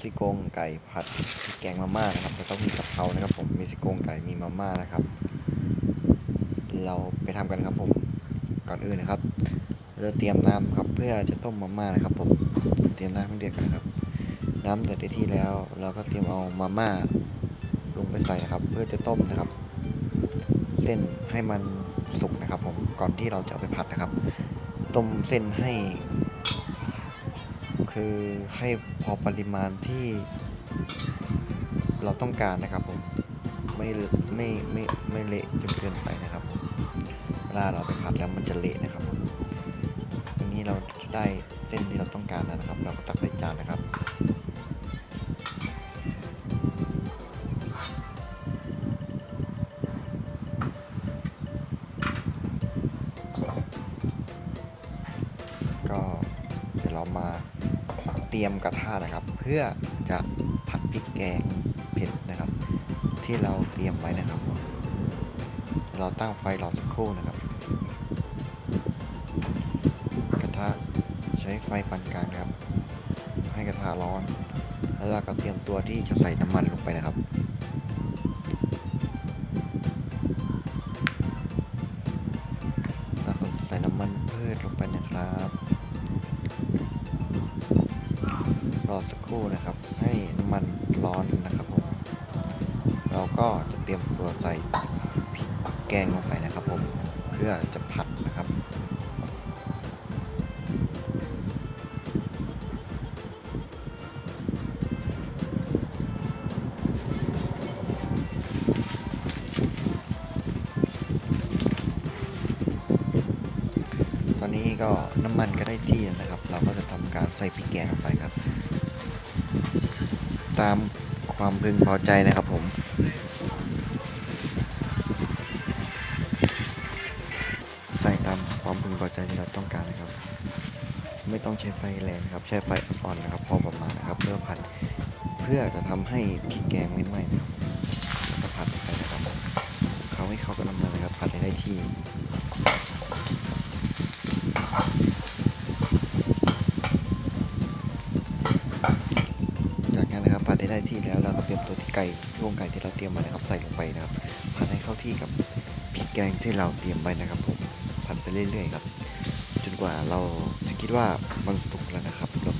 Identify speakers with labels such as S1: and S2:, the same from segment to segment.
S1: ซี่โครงไก่ผัดแกงมาม่านะครับแล้วก็มีกะเพรานะครับ ผมมีซี่โครงไก่มีมาม่านะครับ เราไปทำกันครับผมก่อนอื่นนะครับเราจะเตรียมน้ำครับเพื่อจะต้มมาม่านะครับ ผมเตรียมน้ำให้เดือดกันนครับ น้ำเดือดได้ที่แล้ว เราก็เตรียมเอามาม่าลงไปใส่นะครับ เพื่อจะต้มนะครับ เส้นให้มันสุกนะครับ ผมก่อนที่เราจะเอาไปผัดนะครับ ต้มเส้นให้ คือให้พอปริมาณที่เราต้องการนะครับผมไม่ไม่ไม่ไม่เละจนเกินไปนะครับเวลาเราไปผัดแล้วมันจะเละนะครับผมอันนี้เราได้เส้นที่เราต้องการแล้วนะครับ เราก็ตักใส่จานนะครับก็เดี๋ยวเรามา เตรียมกระทะนะครับ เพื่อจะผัดพริกแกงเผ็ดนะครับ ที่เราเตรียมไว้นะครับ เราตั้งไฟหลอดสักครู่นะครับ กระทะใช้ไฟปานกลางครับ ให้กระทะร้อน แล้วเราก็เตรียมตัวที่จะใส่น้ำมันลงไปนะครับ ครู่นะครับ ให้น้ำมันร้อนนะครับผม เราก็จะเตรียมตัวใส่พริกแกงลงไปนะครับผม เพื่อจะผัดนะครับตอนนี้ก็น้ำมันก็ได้ที่แล้วนะครับ เราก็จะทำการใส่พริกแกงลงไปครับ ตามความพึงพอใจนะครับผม ใส่ตามความพึงพอใจที่เราต้องการนะครับ ไม่ต้องใช้ไฟแรงครับ ใช้ไฟอ่อนๆนะครับ พอประมาณนะครับ เพื่อผัดเพื่อจะทำให้พริกแกงไม่ไหม้นะครับแล้วก็ผัดไปนะครับเขาให้เข้ากับน้ำมันนะครับผัดให้ได้ที่ ได้ที่แล้วเราก็เตรียมตัวที่ไก่ที่โครงไก่ที่เราเตรียมมานะครับใส่ลงไปนะครับผัดให้เข้าที่กับพริกแกงที่เราเตรียมไว้นะครับผมผัดไปเรื่อยๆครับ จนกว่าเราจะคิดว่ามันสุกแล้วนะครับก็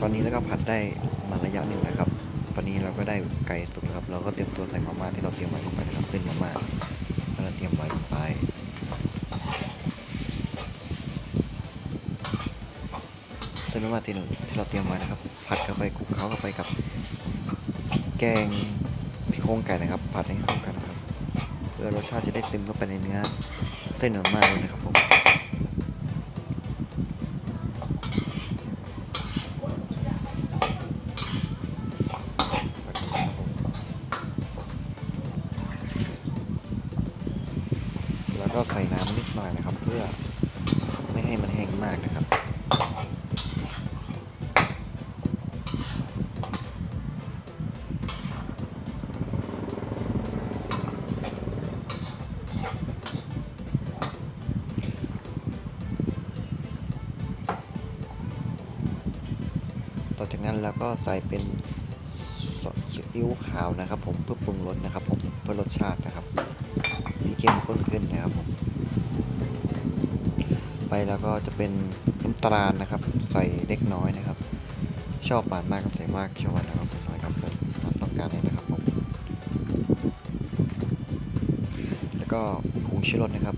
S1: ตอนนี้แล้วก็ผัดได้มาระยะหนึ่งนะครับตอนนี้เราก็ได้ไก่สุกแล้วครับ เราก็เตรียมตัวใส่มาม่าที่เราเตรียมไว้ลงไปนะครับเส้นมาม่าเราเตรียมไว้ลงไป เส้นมาม่าที่เราที่เราเตรียมไว้นะครับ ผัดเข้าไปคลุกเคล้าเข้าไปกับ แกงที่โครงไก่นะครับ ผัดให้เข้ากันนะครับ เพื่อรสชาติจะได้ซึมเข้าไปในเนื้อเส้นมาม่าเลยนะครับผมแล้วก็ใส่น้ำนิดหน่อยนะครับ เพื่อไม่ให้มันแห้งมากนะครับ ต่อจากนั้นเราก็ใส่เป็นซีอิ๊วขาวนะครับ ผมเพื่อปรุงรสนะครับ ผมเพื่อรสชาตินะครับที่เข้มข้นขึ้นนะครับผมไปแล้วก็จะเป็นน้ำตาลนะครับ ใส่เล็กน้อยนะครับ ชอบหวานมากก็ใส่มากชอบหวานน้อยก็ใส่น้อยครับเพื่อตามต้องการเลยนะครับผมแล้วก็ผงชูรสนะครับ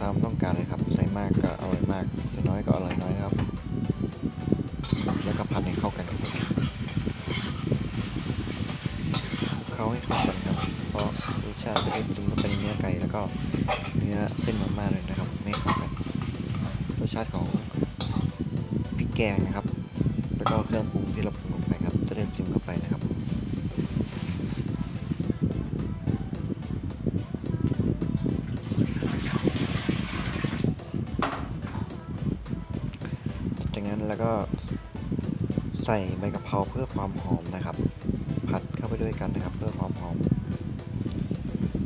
S1: ตามต้องการเลยครับ ใส่มากก็อร่อยมากใส่น้อยก็อร่อยน้อยนะครับ แล้วก็ผัดให้เข้ากันครับเขาให้เข้ากันครับ เพราะรสชาติจะได้ซึมเข้าไปในเนื้อไก็เนื้อเส้นมาม่าเลยนะครับไม่เข้ากันรสชาติของพริกแกงนะครับ แล้วก็เครื่องปรุงที่เราปรุงลงไปครับจะได้ซึมเข้าไปนะครับจากนั้นแล้วก็ใส่ใบกะเพราเพื่อความหอมนะครับ ผัดเข้าไปด้วยกันนะครับ เพื่อความหอม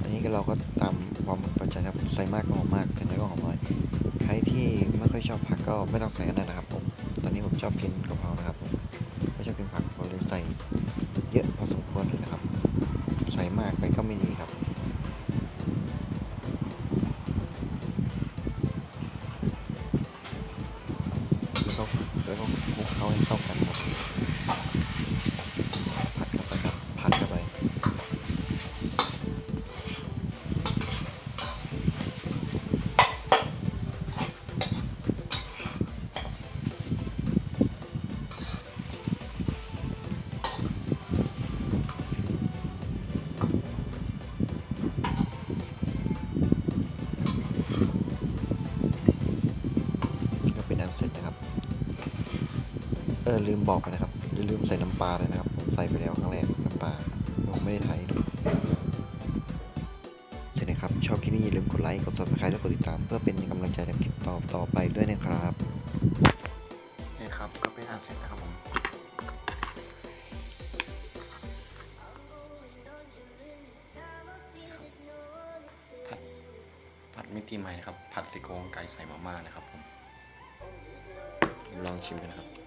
S1: อันนี้ก็เราก็ ตามความพอใจนะครับใส่มากก็หอมมากใส่น้อยก็หอมน้อยใครที่ไม่ค่อยชอบผักก็ไม่ต้องใส่ก็ได้นะครับผมตอนนี้ผมชอบกินกะเพรานะครับผมไม่ชอบกินผักผมเลยใส่เยอะพอสมควรเลยนะครับ ใส่มากไปก็ไม่ดีครับแล้วก็แล้วก็คลุกเขาให้เข้ากันหมด เออลืมบอกไปนะครับอย่าลืมใส่น้ำปลาเลยนะครับ ผมใส่ไปแล้วครั้งแรกน้ำปลาผมไม่ได้ถ่ายให้ดูเสร็จนะครับ ชอบคลิปนี้อย่าลืมกดไลค์กด subscribe และกดติดตาม เพื่อเป็นกำลังใจในคลิปต่อต่อไปด้วยนะครับนี่ครับก็เป็นอันเสร็จนะครับผมผัดผัดมิติใหม่นะครับ ผัดติโครงไก่ใส่มาม่านะครับผมลองชิมกันนะครับ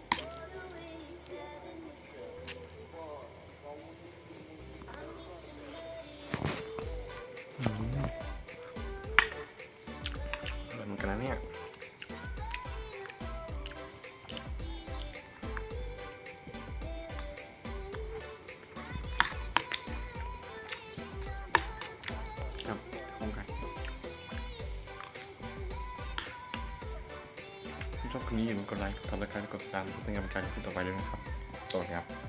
S1: ชอบคลิปนี้อย่าลืมกดไลค์กดซับสไครต์และกดติดตามเพื่อเป็นกำลังใจให้คุณต่อไปด้วยนะครับสวัสดีครับ